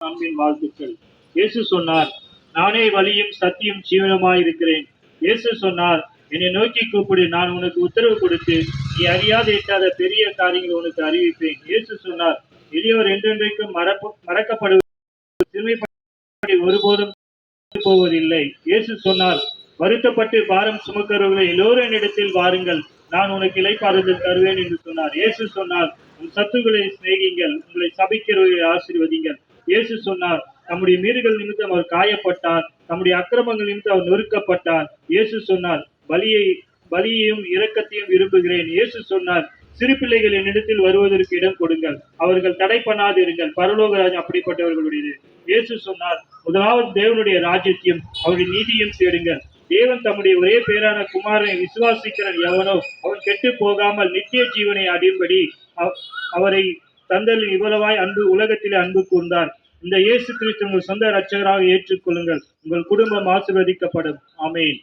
அன்பின் வாழ்த்துக்கள். இயேசு சொன்னார் நானே வழியும் சத்தியும் ஜீவனமாய் இருக்கிறேன் இயேசு சொன்னார் என்னை நோக்கி கூப்பிடு நான் உனக்கு உத்தரவு கொடுத்து நீ அறியாத எட்டாத பெரிய காரியங்களை உனக்கு அறிவிப்பேன். இயேசு சொன்னார் எளியோர் என்றென்றைக்கும் மறப்பு மறக்கப்படுவது சிறுமைப்படி ஒருபோதும் போவதில்லை. இயேசு சொன்னார் வருத்தப்பட்டு பாரம் சுமக்கிறவர்களை எல்லோரும் என்னிடத்தில் வாருங்கள் நான் உனக்கு இலைப்பாறுதல் தருவேன் என்று சொன்னார். இயேசு சொன்னார் உன் சத்துக்களை சிநேகிங்கள் உங்களை சபிக்கிறவர்களை ஆசீர்வதிங்கள். இயேசு சொன்னார் தம்முடைய மீறுகள் நிமித்தம் அவர் காயப்பட்டார் தம்முடைய அக்கிரமங்கள் நிமித்தம் அவர் நொறுக்கப்பட்டார். இயேசு சொன்னார் பலியை பலியையும் இரக்கத்தையும் விரும்புகிறேன். இயேசு சொன்னார் சிறு பிள்ளைகள் என்னிடத்தில் வருவதற்கு இடம் கொடுங்கள் அவர்கள் தடை பண்ணாதிருங்கள் பரலோகராஜ் அப்படிப்பட்டவர்களுடையது. இயேசு சொன்னார் முதலாவது தேவனுடைய ராஜ்யத்தையும் அவருடைய நீதியும் தேடுங்கள். தேவன் தம்முடைய ஒரே பேரான குமாரனை விசுவாசிக்கிறன் எவனோ அவன் கெட்டு போகாமல் நித்திய ஜீவனை அடையும்படி அவ- அவரை தந்தல் இவ்வளவாய் அன்பு உலகத்திலே அன்பு கூர்ந்தார் இந்த இயேசு கிறிஸ்து உங்கள் சொந்த இரட்சகராக ஏற்றுக்கொள்ளுங்கள். உங்கள் குடும்பம் ஆசிர்வதிக்கப்படும். ஆமேன்.